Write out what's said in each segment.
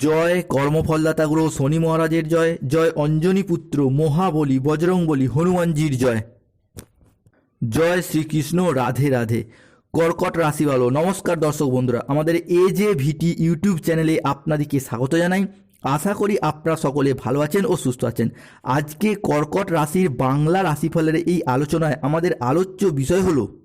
জয় কর্মফলদাতা গ্রহ শনি মহারাজের জয় জয় অঞ্জনী পুত্র মহাবলী বজরংবলী হনুমানজির জয়। জয় শ্রীকৃষ্ণ, রাধে রাধে। কর্কট রাশি ভালো নমস্কার দর্শক বন্ধুরা। আমাদের এ জে ভিটি ইউটিউব চ্যানেলে আপনাদেরকে স্বাগত জানাই। আশা করি আপনারা সকলে ভালো আছেন ও সুস্থ আছেন। আজকে কর্কট রাশির বাংলা রাশিফলের এই আলোচনায় আমাদের আলোচ্য বিষয় হলো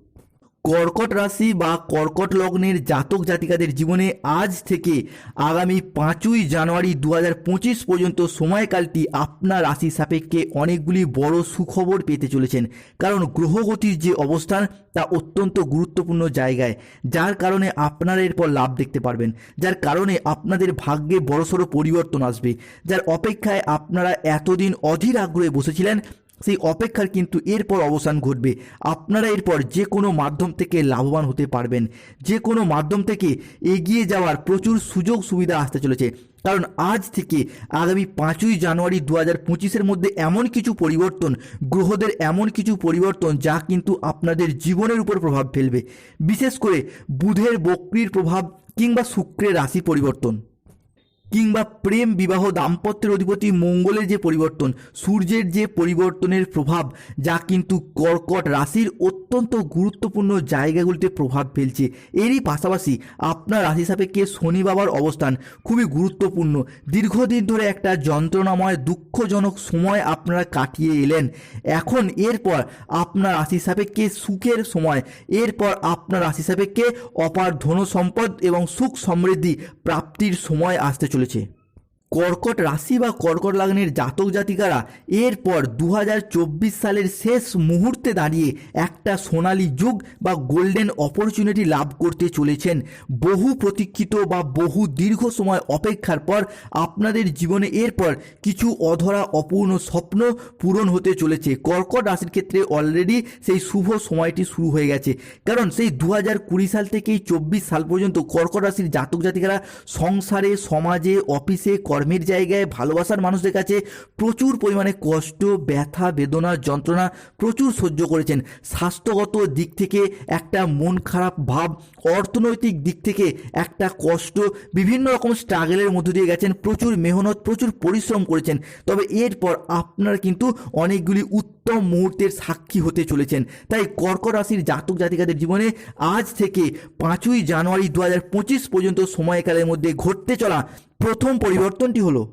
কর্কট রাশি বা কর্কট লগ্নের জাতক জাতিকাদের জীবনে আজ থেকে আগামী পাঁচই জানুয়ারি দু পঁচিশ পর্যন্ত সময়কালটি আপনার রাশি সাপেক্ষে অনেকগুলি বড় সুখবর পেতে চলেছেন। কারণ গ্রহগতির যে অবস্থান, তা অত্যন্ত গুরুত্বপূর্ণ জায়গায়, যার কারণে আপনারা এরপর লাভ দেখতে পারবেন। যার কারণে আপনাদের ভাগ্যে বড়সড় পরিবর্তন আসবে। যার অপেক্ষায় আপনারা এতদিন অধীর আগ্রহে বসেছিলেন সেই অপেক্ষার কিন্তু এরপর অবসান ঘটবে। আপনারা এরপর যে কোনো মাধ্যম থেকে লাভবান হতে পারবেন। যে কোনো মাধ্যম থেকে এগিয়ে যাওয়ার প্রচুর সুযোগ সুবিধা আসতে চলেছে। কারণ আজ থেকে আগামী পাঁচই জানুয়ারি দু হাজার পঁচিশের মধ্যে এমন কিছু পরিবর্তন, গ্রহদের এমন কিছু পরিবর্তন যা কিন্তু আপনাদের জীবনের উপর প্রভাব ফেলবে। বিশেষ করে বুধের বক্রির প্রভাব কিংবা শুক্রের রাশি পরিবর্তন। কিংবা প্রেম বিবাহ দাম্পত্যের অধিপতি মঙ্গলের যে পরিবর্তন, সূর্যের যে পরিবর্তনের প্রভাব, যা কিন্তু কর্কট রাশির অত্যন্ত গুরুত্বপূর্ণ জায়গাগুলিতে প্রভাব ফেলছে। এরই পাশাপাশি আপনার রাশি সাপেক্ষে শনি বাবার অবস্থান খুবই গুরুত্বপূর্ণ। দীর্ঘদিন ধরে একটা যন্ত্রণাময়, দুঃখজনক সময় আপনারা কাটিয়ে এলেন। এখন এরপর আপনার রাশি সাপেক্ষে সুখের সময়। এরপর আপনার রাশি সাপেক্ষে অপার ধন সম্পদ এবং সুখ সমৃদ্ধি প্রাপ্তির সময় আসতে চলেছে। কর্কট রাশি বা কর্কট লগ্নের জাতক জাতিকারা এরপর দু হাজার চব্বিশ সালের শেষ মুহূর্তে দাঁড়িয়ে একটা সোনালী যুগ বা গোল্ডেন অপরচুনিটি লাভ করতে চলেছেন। বহু প্রতীক্ষিত বা বহু দীর্ঘ সময় অপেক্ষার পর আপনাদের জীবনে এরপর কিছু অধরা অপূর্ণ স্বপ্ন পূরণ হতে চলেছে। কর্কট রাশির ক্ষেত্রে অলরেডি সেই শুভ সময়টি শুরু হয়ে গেছে। কারণ সেই দু সাল থেকেই চব্বিশ সাল পর্যন্ত কর্কট রাশির জাতক জাতিকারা সংসারে, সমাজে, অফিসে কর্মের জায়গায় ভালোবাসার মানুষদের কাছে প্রচুর পরিমাণে কষ্ট, ব্যথা, বেদনা, যন্ত্রণা প্রচুর সহ্য করেছেন। স্বাস্থ্যগত দিক থেকে একটা মন খারাপ ভাব, অর্থনৈতিক দিক থেকে একটা কষ্ট, বিভিন্ন রকম স্ট্রাগলের মধ্য দিয়ে গেছেন, প্রচুর মেহনত, প্রচুর পরিশ্রম করেছেন। তবে এরপর আপনার কিন্তু অনেকগুলি উত্তম মুহূর্তের সাক্ষী হতে চলেছেন। তাই কর্কট রাশির জাতক জাতিকাদের জীবনে আজ থেকে পাঁচই জানুয়ারি দু হাজার পঁচিশ পর্যন্ত সময়কালের মধ্যে ঘটতে চলা প্রথম পরিবর্তনটি হলো,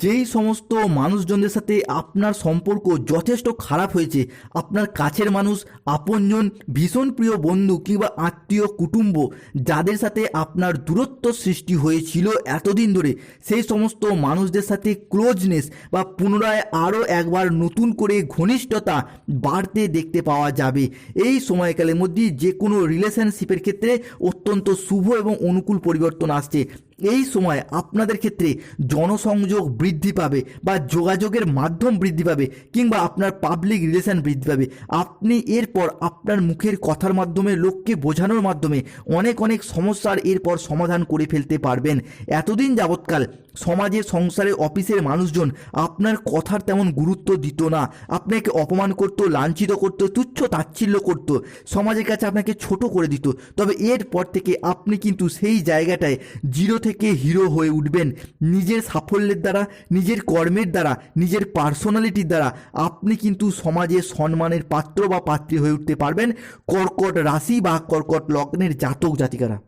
যেই সমস্ত মানুষজনদের সাথে আপনার সম্পর্ক যথেষ্ট খারাপ হয়েছে, আপনার কাছের মানুষ, আপনজন, ভীষণ প্রিয় বন্ধু কিংবা আত্মীয় কুটুম্ব, যাদের সাথে আপনার দূরত্ব সৃষ্টি হয়েছিল এতদিন ধরে, সেই সমস্ত মানুষদের সাথে ক্লোজনেস বা পুনরায় আরও একবার নতুন করে ঘনিষ্ঠতা বাড়তে দেখতে পাওয়া যাবে। এই সময়কালের মধ্যে যে কোনো রিলেশনশিপের ক্ষেত্রে অত্যন্ত শুভ এবং অনুকূল পরিবর্তন আসছে। এই সময় আপনাদের ক্ষেত্রে জনসংযোগ বৃদ্ধি পাবে বা যোগাযোগের মাধ্যম বৃদ্ধি পাবে কিংবা আপনার পাবলিক রিলেশন বৃদ্ধি পাবে। আপনি এরপর আপনার মুখের কথার মাধ্যমে, লোককে বোঝানোর মাধ্যমে অনেক অনেক সমস্যার এরপর সমাধান করে ফেলতে পারবেন। এতদিন যাবৎকাল সমাজে, সংসারে, অফিসের মানুষজন আপনার কথার তেমন গুরুত্ব দিত না। আপনাকে অপমান করত, লাঞ্ছিত করত, তুচ্ছ তাচ্ছিল্য করত। সমাজের কাছে আপনাকে ছোট করে দিত। তবে এরপর থেকে আপনি কিন্তু সেই জায়গাটায় জিরো থেকে হিরো হয়ে উঠবেন। নিজের সাফল্যের দ্বারা, নিজের কর্মের দ্বারা, নিজের পার্সোনালিটির দ্বারা আপনি কিন্তু সমাজে সম্মানের পাত্র বা পাত্রী হয়ে উঠতে পারবেন কর্কট রাশি বা কর্কট লগ্নের জাতক জাতিকারা।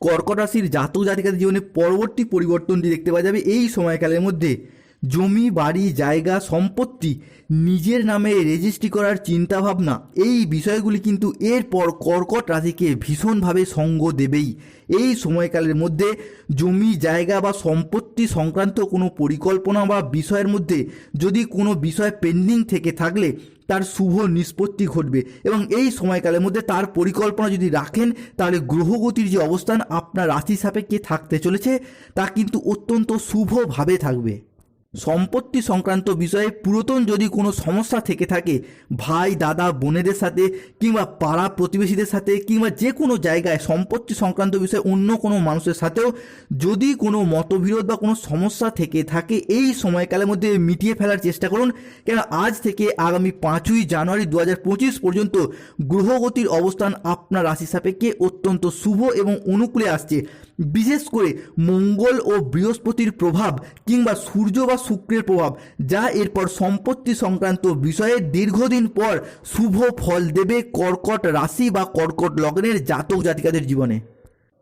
কর্কট রাশির জাতক জাতিকাদের জীবনে পরবর্তী পরিবর্তনটি দেখতে পাওয়া যাবে এই সময়কালের মধ্যে। জমি, বাড়ি, জায়গা, সম্পত্তি নিজের নামে রেজিস্ট্রি করার চিন্তাভাবনা। এই বিষয়গুলি কিন্তু এরপর কর্কট রাশিকে ভীষণভাবে সঙ্গ দেবেই। এই সময়কালের মধ্যে জমি, জায়গা বা সম্পত্তি সংক্রান্ত কোনো পরিকল্পনা বা বিষয়ের মধ্যে যদি কোনো বিষয় পেন্ডিং থেকে থাকলে তার শুভ নিষ্পত্তি ঘটবে এবং এই সময়কালের মধ্যে তার পরিকল্পনা যদি রাখেন, তাহলে গ্রহগতির যে অবস্থান আপনার রাশি সাপেক্ষে থাকতে চলেছে, তা কিন্তু অত্যন্ত শুভভাবে থাকবে। সম্পত্তি সংক্রান্ত বিষয়ে পুরাতন যদি কোনো সমস্যা থেকে থাকে, ভাই, দাদা, বোনেদের সাথে কিংবা পাড়া প্রতিবেশীদের সাথে কিংবা যে কোনো জায়গায় সম্পত্তি সংক্রান্ত বিষয়ে অন্য কোনো মানুষের সাথেও যদি কোনো মতবিরোধ বা কোনো সমস্যা থেকে থাকে, এই সময়কালের মধ্যে মিটিয়ে ফেলার চেষ্টা করুন। কেন আজ থেকে আগামী পাঁচই জানুয়ারি দু হাজার পঁচিশ পর্যন্ত গ্রহগতির অবস্থান আপনার রাশি সাপেক্ষে অত্যন্ত শুভ এবং অনুকূলে আসছে। বিশেষ করে মঙ্গল ও বৃহস্পতির প্রভাব কিংবা সূর্য বা শুক্রের প্রভাব, যা এরপর সম্পত্তি সংক্রান্ত বিষয়ে দীর্ঘদিন পর শুভ ফল দেবে কর্কট রাশি বা কর্কট লগ্নের জাতক জাতিকাদের জীবনে।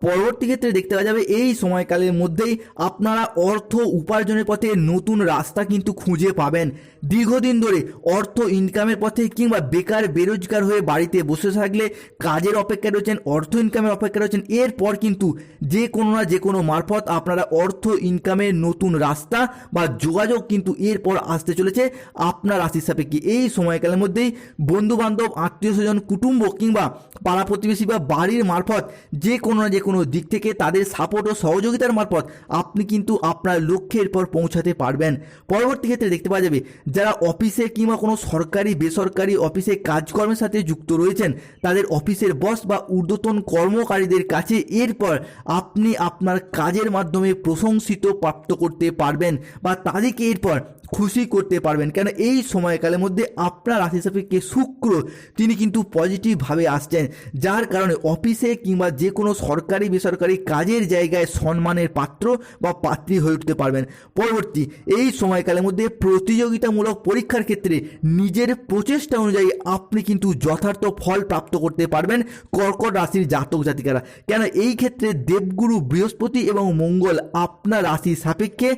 পরবর্তী ক্ষেত্রে দেখতে পাওয়া যাবে এই সময়কালের মধ্যেই আপনারা অর্থ উপার্জনের পথে নতুন রাস্তা কিন্তু খুঁজে পাবেন। দীর্ঘদিন ধরে অর্থ ইনকামের পথে কিংবা বেকার, বেরোজগার হয়ে বাড়িতে বসে থাকলে কাজের অপেক্ষা রয়েছেন, অর্থ ইনকামের অপেক্ষা রয়েছেন, এরপর কিন্তু যে কোনো না যে কোনো মারফত আপনারা অর্থ ইনকামের নতুন রাস্তা বা যোগাযোগ কিন্তু এরপর আসতে চলেছে আপনার রাশির সাপেক্ষে। এই সময়কালের মধ্যেই বন্ধু বান্ধব আত্মীয় স্বজন, কুটুম্ব কিংবা পাড়া প্রতিবেশী বা বাড়ির মারফত যে কোনো না যে কোনো দিক থেকে তাদের সাপোর্ট ও সহযোগিতার মারফত আপনি কিন্তু আপনার লক্ষ্যের পর পৌঁছাতে পারবেন। পরবর্তী ক্ষেত্রে দেখতে পাওয়া যাবে, যারা অফিসে কিংবা কোনো সরকারি, বেসরকারি অফিসে কাজকর্মের সাথে যুক্ত রয়েছেন, তাদের অফিসের বস বা ঊর্ধ্বতন কর্মকারীদের কাছে এরপর আপনি আপনার কাজের মাধ্যমে প্রশংসিত প্রাপ্ত করতে পারবেন বা তাদেরকে এরপর খুশি করতে পারবেন। কেন? এই সময়কালের মধ্যে আপনার রাশি সাপেক্ষে শুক্র, তিনি কিন্তু পজিটিভভাবে আসছেন। যার কারণে অফিসে কিংবা যে কোনো সরকারি, বেসরকারি কাজের জায়গায় সম্মানের পাত্র বা পাত্রী হয়ে উঠতে পারবেন। পরবর্তী, এই সময়কালের মধ্যে প্রতিযোগিতামূলক পরীক্ষার ক্ষেত্রে নিজের প্রচেষ্টা অনুযায়ী আপনি কিন্তু যথার্থ ফল প্রাপ্ত করতে পারবেন কর্কট রাশির জাতক জাতিকারা। কেন? এই ক্ষেত্রে দেবগুরু বৃহস্পতি এবং মঙ্গল আপনার রাশির সাপেক্ষে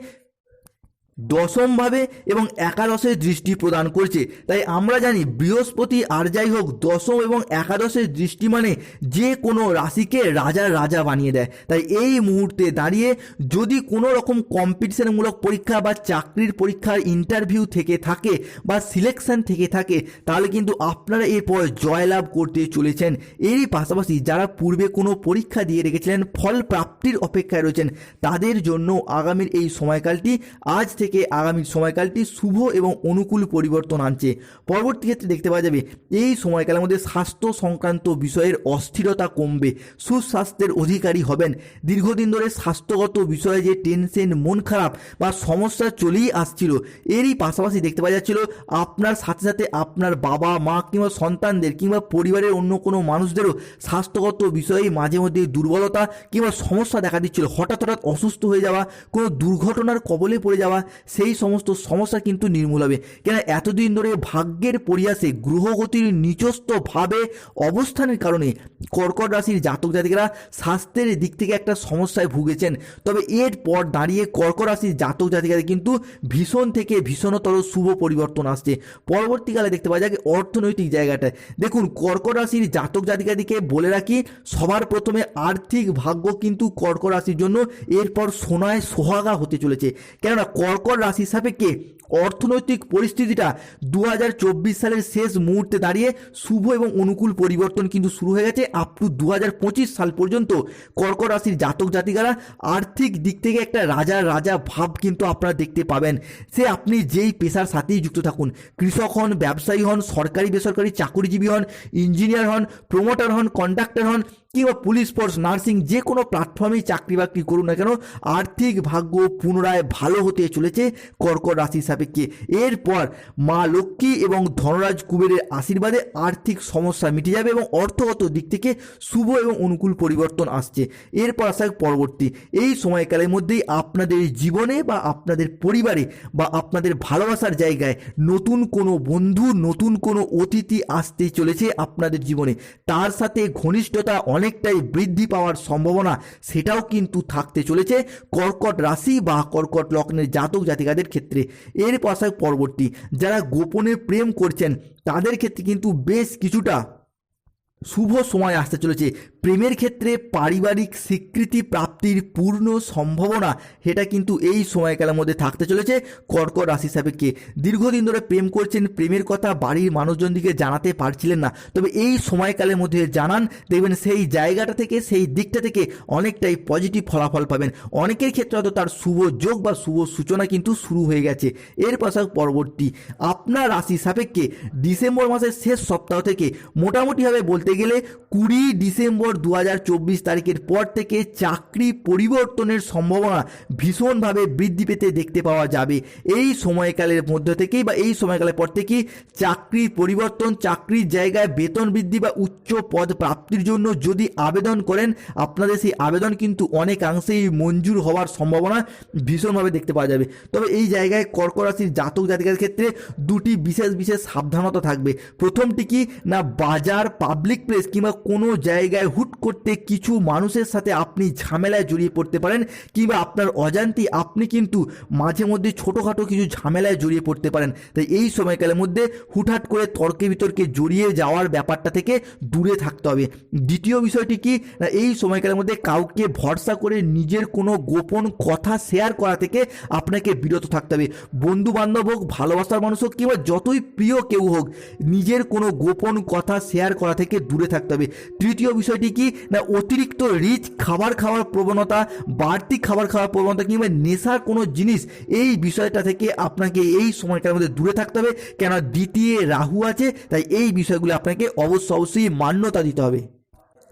দশমভাবে এবং একাদশের দৃষ্টি প্রদান করছে। তাই আমরা জানি বৃহস্পতি আর যাই হোক, দশম এবং একাদশের দৃষ্টি মানে যে কোনো রাশিকে রাজার রাজা বানিয়ে দেয়। তাই এই মুহূর্তে দাঁড়িয়ে যদি কোনো রকম কম্পিটিশনমূলক পরীক্ষা বা চাকরির পরীক্ষার ইন্টারভিউ থেকে থাকে বা সিলেকশন থেকে থাকে, তাহলে কিন্তু আপনারা এরপর জয়লাভ করতে চলেছেন। এরই পাশাপাশি যারা পূর্বে কোনো পরীক্ষা দিয়ে রেখেছিলেন ফল প্রাপ্তির অপেক্ষায় রয়েছেন, তাদের জন্য আগামীর এই সময়কালটি আজ থেকে আগামী সময়কালটি শুভ এবং অনুকূল পরিবর্তন আনছে। পরবর্তী ক্ষেত্রে দেখতে পাওয়া যাবে, এই সময়কালের মধ্যে স্বাস্থ্য সংক্রান্ত বিষয়ের অস্থিরতা কমবে, সুস্বাস্থ্যের অধিকারী হবেন। দীর্ঘদিন ধরে স্বাস্থ্যগত বিষয়ে যে টেনশন, মন খারাপ বা সমস্যা চলেই আসছিল, এরই পাশাপাশি দেখতে পাওয়া যাচ্ছিল, আপনার সাথে সাথে আপনার বাবা, মা কিংবা সন্তানদের কিংবা পরিবারের অন্য কোনো মানুষদেরও স্বাস্থ্যগত বিষয়ে মাঝে মধ্যে দুর্বলতা কিংবা সমস্যা দেখা দিচ্ছিল। হঠাৎ হঠাৎ অসুস্থ হয়ে যাওয়া, কোনো দুর্ঘটনার কবলে পড়ে যাওয়া সেই সমস্ত সমস্যা কিন্তু নির্মূল হবে। কেন এতদিন ধরে ভাগ্যের পরিয়াসে গ্রহগতির নিচস্থভাবে অবস্থানের কারণে কর্কট রাশির জাতক জাতিকেরা স্বাস্থ্যের দিক থেকে একটা সমস্যায় ভুগেছেন। তবে এরপর দাঁড়িয়ে কর্কট রাশির জাতক জাতিকাদের কিন্তু ভীষণ থেকে ভীষণতর শুভ পরিবর্তন আসছে। পরবর্তীকালে দেখতে পাওয়া যায় অর্থনৈতিক জায়গাটায় দেখুন, কর্কট রাশির জাতক জাতিকাদিকে বলে রাখি, সবার প্রথমে আর্থিক ভাগ্য কিন্তু কর্কট রাশির জন্য এরপর সোনায় সোহাগা হতে চলেছে। কেননা কর্কট রাশির সাপেক্ষে অর্থনৈতিক পরিস্থিতিটা দু হাজার চব্বিশ সালের শেষ মুহূর্তে দাঁড়িয়ে শুভ এবং অনুকূল পরিবর্তন কিন্তু শুরু হয়ে গেছে আপ টু দু হাজার পঁচিশ সাল পর্যন্ত। কর্কট রাশির জাতক জাতিকারা আর্থিক দিক থেকে একটা রাজা রাজা ভাব কিন্তু আপনারা দেখতে পাবেন। সে আপনি যেই পেশার সাথেই যুক্ত থাকুন। কৃষক হন, ব্যবসায়ী হন, সরকারি বেসরকারি চাকুরিজীবী হন, ইঞ্জিনিয়ার হন প্রমোটার হন কন্ডাক্টর হন কিংবা পুলিশ ফোর্স নার্সিং যে কোনো প্ল্যাটফর্মেই চাকরি বাকরি করুন না কেন, আর্থিক ভাগ্য পুনরায় ভালো হতে চলেছে কর্কট রাশি সাপেক্ষে। এরপর মা লক্ষ্মী এবং ধনরাজ কুবেরের আশীর্বাদে আর্থিক সমস্যা মিটে যাবে এবং অর্থগত দিক থেকে শুভ এবং অনুকূল পরিবর্তন আসছে। এরপর আসা পরবর্তী। এই সময়কালের মধ্যেই আপনাদের জীবনে বা আপনাদের পরিবারে বা আপনাদের ভালোবাসার জায়গায় নতুন কোনো বন্ধু, নতুন কোনো অতিথি আসতে চলেছে আপনাদের জীবনে। তার সাথে ঘনিষ্ঠতা অনেকটাই বৃদ্ধি পাওয়ার সম্ভাবনা সেটাও কিন্তু থাকতে চলেছে। কর্কট রাশি বা কর্কট লগ্নের জাতক জাতিকাদের ক্ষেত্রে। এর পাশায় পরবর্তী যারা গোপনে প্রেম করছেন, তাদের ক্ষেত্রে কিন্তু বেশ কিছুটা শুভ সময় আসতে চলেছে। প্রেমের ক্ষেত্রে পারিবারিক স্বীকৃতি প্রাপ্তির পূর্ণ সম্ভাবনা সেটা কিন্তু এই সময়কালের মধ্যে থাকতে চলেছে। কর্কট রাশি সাপেক্ষে দীর্ঘদিন ধরে প্রেম করছেন, প্রেমের কথা বাড়ির মানুষজনদিকে জানাতে পারছিলেন না। তবে এই সময়কালের মধ্যে জানান, দেখবেন সেই জায়গাটা থেকে, সেই দিকটা থেকে অনেকটাই পজিটিভ ফলাফল পাবেন। অনেকের ক্ষেত্রে হয়তো তার শুভ যোগ বা শুভ সূচনা কিন্তু শুরু হয়ে গেছে। এর পাশাপাশি পরবর্তী আপনার রাশি সাপেক্ষে ডিসেম্বর মাসের শেষ সপ্তাহ থেকে মোটামুটিভাবে বলতে গেলে কুড়ি ডিসেম্বর দু হাজার চব্বিশ তারিখের পর থেকে চাকরি পরিবর্তনের সম্ভাবনা ভীষণভাবে বৃদ্ধি পেতে দেখতে পাওয়া যাবে। এই সময়কালের মধ্য থেকেই বা এই সময়কালের পর থেকেই চাকরির পরিবর্তন, চাকরির জায়গায় বেতন বৃদ্ধি বা উচ্চ পদ প্রাপ্তির জন্য যদি আবেদন করেন, আপনাদের সেই আবেদন কিন্তু অনেকাংশেই মঞ্জুর হওয়ার সম্ভাবনা ভীষণভাবে দেখতে পাওয়া যাবে। তবে এই জায়গায় কর্করাশির জাতক জাতিকার ক্ষেত্রে দুটি বিশেষ বিশেষ সাবধানতা থাকবে। প্রথমটি কি? না, বাজার পাবলিক প্লেস কিংবা কোনো জায়গায় হুট করতে কিছু মানুষের সাথে আপনি ঝামেলায় জড়িয়ে পড়তে পারেন কিংবা আপনার অজান্তি আপনি কিন্তু মাঝে মধ্যে ছোটোখাটো কিছু ঝামেলায় জড়িয়ে পড়তে পারেন। তাই এই সময়কালের মধ্যে হুটহাট করে তর্কে বিতর্কে জড়িয়ে যাওয়ার ব্যাপারটা থেকে দূরে থাকতে হবে। দ্বিতীয় বিষয়টি কি? না, এই সময়কালের মধ্যে কাউকে ভরসা করে নিজের কোনো গোপন কথা শেয়ার করা থেকে আপনাকে বিরত থাকতে হবে। বন্ধু বান্ধব হোক, ভালোবাসার মানুষ হোক, কিংবা যতই প্রিয় কেউ হোক, নিজের কোনো গোপন কথা শেয়ার করা থেকে দূরে থাকতে হবে। তৃতীয় বিষয়টি কি? না, অতিরিক্ত রিচ খাবার খাওয়ার প্রবণতা, বাড়তি খাবার খাওয়ার প্রবণতা কিংবা নেশার কোনো জিনিস, এই বিষয়টা থেকে আপনাকে এই সময়টার মধ্যে দূরে থাকতে হবে। কেন দ্বিতীয় রাহু আছে, তাই এই বিষয়গুলো আপনাকে অবশ্য অবশ্যই মান্যতা দিতে হবে।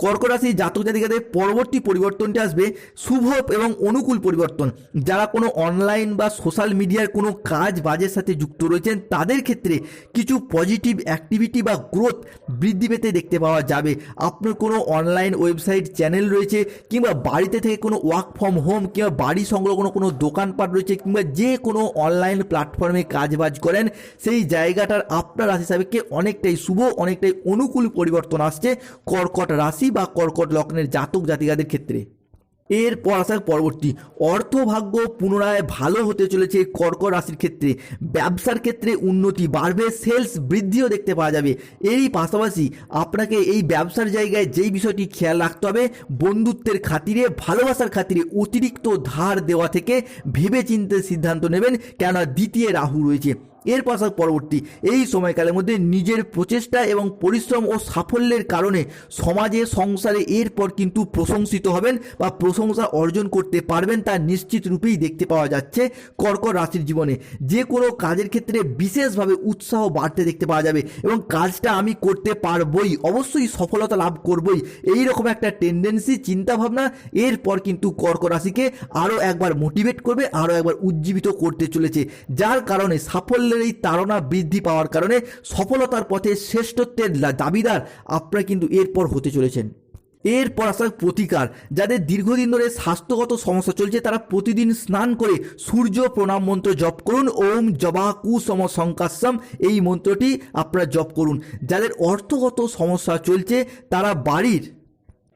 কর্কট রাশি জাতক জাতিকাদের পরবর্তী পরিবর্তনটি আসবে শুভ এবং অনুকূল পরিবর্তন। যারা কোনো অনলাইন বা সোশ্যাল মিডিয়ার কোনো কাজ বাজের সাথে যুক্ত রয়েছেন, তাদের ক্ষেত্রে কিছু পজিটিভ অ্যাক্টিভিটি বা গ্রোথ বৃদ্ধি পেতে দেখতে পাওয়া যাবে। আপনার কোনো অনলাইন ওয়েবসাইট চ্যানেল রয়েছে, কিংবা বাড়িতে থেকে কোনো ওয়ার্ক ফ্রম হোম কিংবা বাড়ি সংলগ্ন কোনো দোকানপাট রয়েছে, কিংবা যে কোনো অনলাইন প্ল্যাটফর্মে কাজবাজ করেন, সেই জায়গাটার আপনার রাশি সাপেক্ষে অনেকটাই শুভ, অনেকটাই অনুকূল পরিবর্তন আসছে। কর্কট রাশি বা কর্কট লগ্নের জাতক জাতিকাদের ক্ষেত্রে। এরপর আসার পরবর্তী অর্থভাগ্য পুনরায় ভালো হতে চলেছে কর্কট রাশির ক্ষেত্রে। ব্যবসার ক্ষেত্রে উন্নতি বাড়বে, সেলস বৃদ্ধিও দেখতে পাওয়া যাবে। এই পাশাপাশি আপনাকে এই ব্যবসার জায়গায় যেই বিষয়টি খেয়াল রাখতে হবে, বন্ধুত্বের খাতিরে, ভালোবাসার খাতিরে অতিরিক্ত ধার দেওয়া থেকে ভেবে চিন্তে সিদ্ধান্ত নেবেন, কেননা দ্বিতীয় রাহু রয়েছে। এর পাশা পরবর্তী। এই সময়কালের মধ্যে নিজের প্রচেষ্টা এবং পরিশ্রম ও সাফল্যের কারণে সমাজে, সংসারে এরপর কিন্তু প্রশংসিত হবেন বা প্রশংসা অর্জন করতে পারবেন তা নিশ্চিত রূপেই দেখতে পাওয়া যাচ্ছে কর্কট রাশির জীবনে। যে কোনো কাজের ক্ষেত্রে বিশেষভাবে উৎসাহ বাড়তে দেখতে পাওয়া যাবে এবং কাজটা আমি করতে পারবই, অবশ্যই সফলতা লাভ করবই। এই রকম একটা টেন্ডেন্সি চিন্তাভাবনা, এরপর কিন্তু কর্কট রাশিকে আরও একবার মোটিভেট করবে, আরও একবার উজ্জীবিত করতে চলেছে। যার কারণে সাফল্যের এই তাড়না বৃদ্ধি পাওয়ার কারণে সফলতার পথে শ্রেষ্ঠত্বের দাবিদার আপনারা কিন্তু এরপর হতে চলেছেন। এরপর আসার প্রতিকার, যাদের দীর্ঘদিন ধরে স্বাস্থ্যগত সমস্যা চলছে, তারা প্রতিদিন স্নান করে সূর্য প্রণাম মন্ত্র জপ করুন। ওম জবা কুসম সংকাশ্যম এই মন্ত্রটি আপনারা জপ করুন। যাদের অর্থগত সমস্যা চলছে, তারা বাড়ির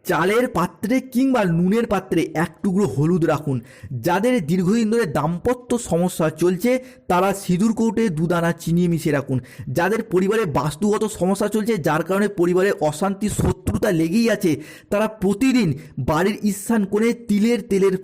চালের পাত্রে কিংবা নুনের পাত্রে এক টুকরো হলুদ রাখুন। যাদের দীর্ঘদিন ধরে দাম্পত্য সমস্যা চলছে, তারা সিঁদুর কৌটে দুদানা চিনি মিশিয়ে রাখুন। যাদের পরিবারে বাস্তুগত সমস্যা চলছে, যার কারণে পরিবারে অশান্তি, শত্রুতা লেগেই আছে, তারা প্রতিদিন বাড়ির ঈশান করে তিলের তেলের